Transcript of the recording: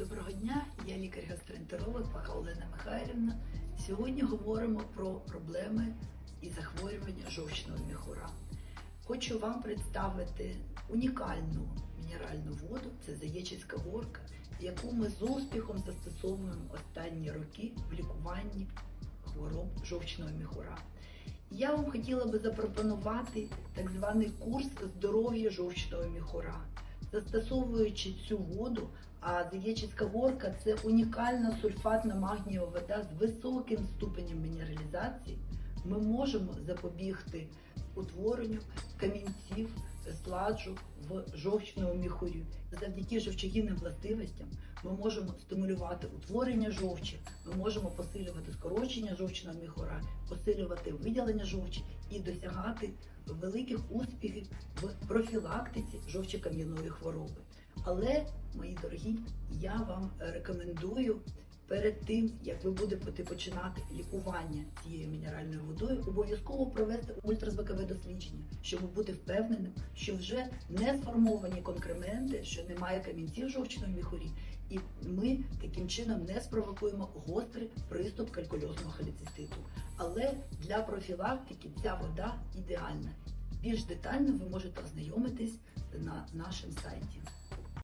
Доброго дня, я лікар-гастроентеролог Олена Михайлівна. Сьогодні говоримо про проблеми і захворювання жовчного міхура. Хочу вам представити унікальну мінеральну воду, це Заєчицька горка, яку ми з успіхом застосовуємо останні роки в лікуванні хвороб жовчного міхура. Я вам хотіла би запропонувати так званий курс здоров'я жовчного міхура. Застосовуючи цю воду, а Заєчицька горка це унікальна сульфатна магнієва вода з високим ступенем мінералізації. Ми можемо запобігти утворенню камінців, сладжу в жовчному міхурі. Завдяки жовчогінним властивостям ми можемо стимулювати утворення жовчі, ми можемо посилювати скорочення жовчного міхура, посилювати виділення жовчі і досягати великих успіхів в профілактиці жовчокам'яної хвороби. Але, мої дорогі, я вам рекомендую перед тим, як ви будете починати лікування цією мінеральною водою, обов'язково провести ультразвукове дослідження, щоб бути впевненим, що вже не сформовані конкременти, що немає камінців в жовчному міхурі, і ми таким чином не спровокуємо гострий приступ калькульозного холециститу. Але для профілактики ця вода ідеальна. Більш детально ви можете ознайомитись на нашому сайті.